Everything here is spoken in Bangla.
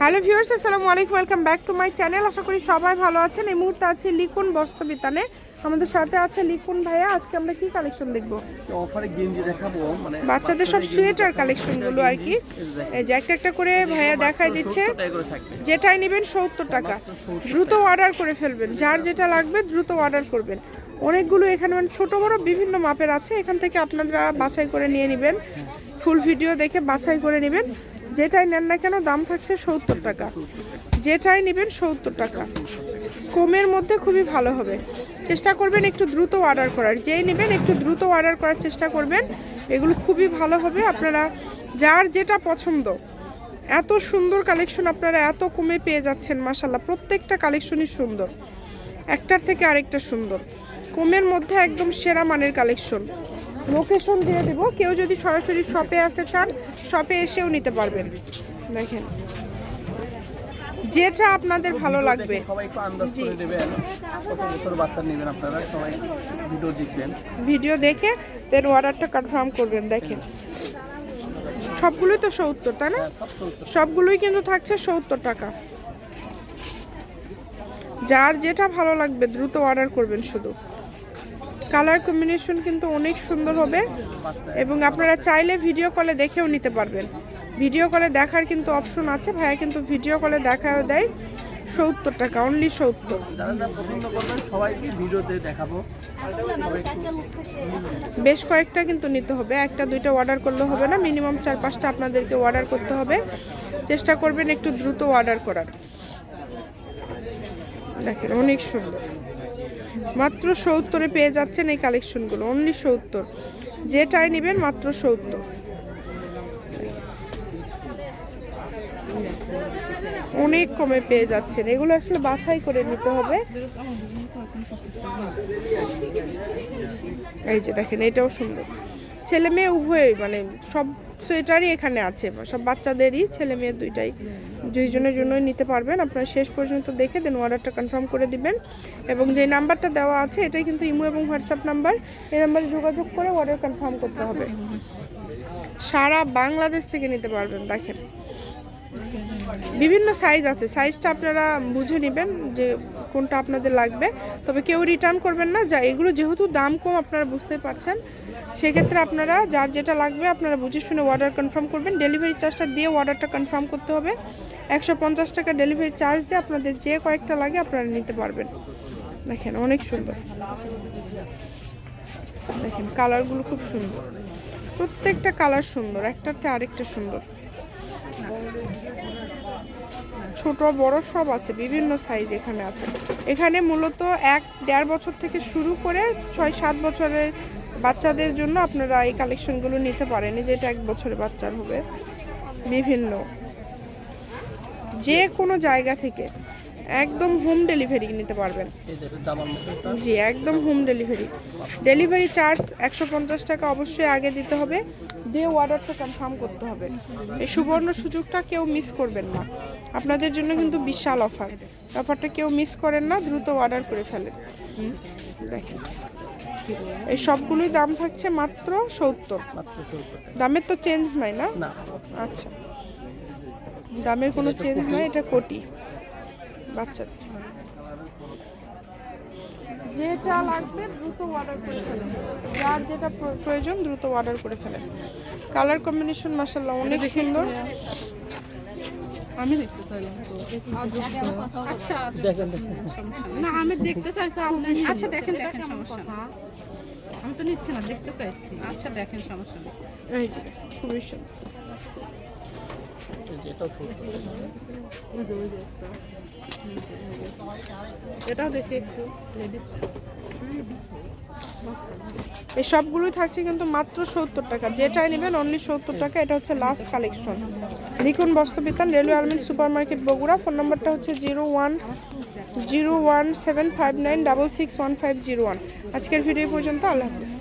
হ্যালো ভিউয়ার্স আসসালামু আলাইকুম welcome back to my channel. আশা করি সবাই ভালো আছেন। এই মুহূর্তে আছে লিকুন বস্ত্রবিতানে। আমাদের সাথে আছে লিকুন ভাইয়া। আজকে আমরা কি কালেকশন দেখব? অফারে গেঞ্জি দেখাবো মানে বাচ্চাদের সব সোয়েটার কালেকশনগুলো আর কি। এই যে একটা একটা করে ভাইয়া দেখাই দিচ্ছে। যেটাই নেবেন সত্তর টাকা। দ্রুত অর্ডার করে ফেলবেন। যার যেটা লাগবে দ্রুত অর্ডার করবেন। অনেকগুলো এখানে মানে ছোট বড় বিভিন্ন মাপের আছে। এখান থেকে আপনারা বাছাই করে নিয়ে নেবেন। ফুল ভিডিও দেখে বাছাই করে নেবেন। যেটাই নেন না কেন দাম থাকছে সত্তর টাকা। যেটাই নেবেন সত্তর টাকা। কমের মধ্যে খুবই ভালো হবে। চেষ্টা করবেন একটু দ্রুত অর্ডার করার। যেই নেবেন একটু দ্রুত অর্ডার করার চেষ্টা করবেন, এগুলো খুবই ভালো হবে। আপনারা যার যেটা পছন্দ, এত সুন্দর কালেকশন আপনারা এত কমে পেয়ে যাচ্ছেন মাসাল্লাহ প্রত্যেকটা কালেকশনই সুন্দর। একটার থেকে আরেকটা সুন্দর। কমের মধ্যে একদম সেরা মানের কালেকশন লোকেশন দিয়ে দেব। কেউ যদি সরাসরি শপে আসতে চান শপে এসেও নিতে পারবেন। দেখেন। যেটা আপনাদের ভালো লাগবে। সবাই একটু আন্দাজ করে দেবেন। কত বছর বাচ্চা নেবেন আপনারা সবাই ভিডিও দেখবেন। ভিডিও দেখে দেন অর্ডারটা কনফার্ম করবেন দেখেন। সবগুলোই তো সত্তর তাই না? সবগুলোই কিন্তু থাকছে সত্তর টাকা। যার যেটা ভালো লাগবে দ্রুত অর্ডার করবেন শুধু। কালার কম্বিনেশন কিন্তু অনেক সুন্দর হবে এবং আপনারা চাইলে ভিডিও কলে দেখেও নিতে পারবেন। ভিডিও কলে দেখার কিন্তু অপশন আছে ভাইয়া কিন্তু ভিডিও কলে দেখাও দেয়। সত্তর টাকা অনলি সত্তর। বেশ কয়েকটা কিন্তু নিতে হবে একটা দুইটা অর্ডার করলে হবে না মিনিমাম চার পাঁচটা আপনাদেরকে অর্ডার করতে হবে। চেষ্টা করবেন একটু দ্রুত অর্ডার করার। দেখেন অনেক সুন্দর। মাত্র সত্তরে পেয়ে যাচ্ছেন এই কালেকশনগুলো অনলি সত্তর। যেটাই নেবেন মাত্র সত্তর। অনেক কমে পেয়ে যাচ্ছেন। এগুলো আসলে বাছাই করে নিতে হবে। এই যে দেখেন, এটাও সুন্দর। ছেলে মেয়ে উভয়ই মানে সব সোয়েটারই এখানে আছে, সব বাচ্চাদেরই, ছেলে মেয়ে দুইটাই। দুইজনের জন্যই নিতে পারবেন, আপনারা শেষ পর্যন্ত দেখে দেন অর্ডারটা কনফার্ম করে দিবেন। এবং যে নাম্বারটা দেওয়া আছে, এটাই কিন্তু ইমো এবং হোয়াটসঅ্যাপ নাম্বার। এই নাম্বারে যোগাযোগ করে অর্ডার কনফার্ম করতে হবে। সারা বাংলাদেশ থেকে নিতে পারবেন, দেখেন। বিভিন্ন সাইজ আছে। সাইজটা আপনারা বুঝে নেবেন যে কোনটা আপনাদের লাগবে। তবে কেউ রিটার্ন করবেন না। যা, এগুলো যেহেতু দাম কম, আপনারা বুঝতে পারছেন। সেক্ষেত্রে আপনারা যার যেটা লাগবে, আপনারা বুঝে শুনে অর্ডার কনফার্ম করবেন। ডেলিভারি চার্জটা দিয়ে অর্ডারটা কনফার্ম করতে হবে। একশো পঞ্চাশ টাকা ডেলিভারি চার্জ দিয়ে আপনাদের যে কয়েকটা লাগে, আপনারা নিতে পারবেন। দেখেন, অনেক সুন্দর। দেখেন কালারগুলো খুব সুন্দর। প্রত্যেকটা কালার সুন্দর, একটাতে আরেকটা সুন্দর। ছোট বড় সব আছে বিভিন্ন সাইজ এখানে আছে। এখানে মূলত এক দেড় বছর থেকে শুরু করে ছয় সাত বছরের বাচ্চাদের জন্য আপনারা এই কালেকশনগুলো নিতে পারেন। যেটা এক বছরের বাচ্চার হবে। বিভিন্ন। যে কোনো জায়গা থেকে একদম হোম ডেলিভারি নিতে পারবেন। জি একদম হোম ডেলিভারি ডেলিভারি চার্জ একশো পঞ্চাশ টাকা অবশ্যই আগে দিতে হবে। দিয়ে অর্ডারটা কনফার্ম করতে হবে। এই সুবর্ণ সুযোগটা কেউ মিস করবেন না। আপনাদের জন্য কিন্তু বিশাল অফার। অফারটা কেউ মিস করেন না দ্রুত অর্ডার করে ফেলেন। দেখেন। এই সবগুলোই দাম থাকছে মাত্র সত্তর। দামের তো চেঞ্জ নাই না? আচ্ছা। দামের কোনো চেঞ্জ নাই এটা কোটি। বাচ্চাদের। যেটা লাগবে দ্রুত অর্ডার করে ফেলেন। যার যেটা প্র- প্রয়োজন দ্রুত অর্ডার করে ফেলেন। কালার কম্বিনেশন মাসাল্লাহ অনেক সুন্দর। আমি দেখতে চাইলাম তো। আচ্ছা দেখেন দেখেন। না আমি দেখতে চাইছি আপনি আচ্ছা দেখেন দেখেন সমস্যা আমি তো নিচ্ছি না দেখতে চাইছি। আচ্ছা দেখেন সমস্যা নেই। এই যে খুবই এটাও দেখি একটু লেডিস এই সবগুলোই থাকছে কিন্তু মাত্র সত্তর টাকা। যেটাই নেবেন অনলি সত্তর টাকা, এটা হচ্ছে লাস্ট কালেকশন লিখুন Bastrabitan, railway army super market Bogura. Phone নাম্বারটা হচ্ছে zero one zero one seven five nine double six one five zero one. আজকের ভিডিও পর্যন্ত, আল্লাহ হাফিজ।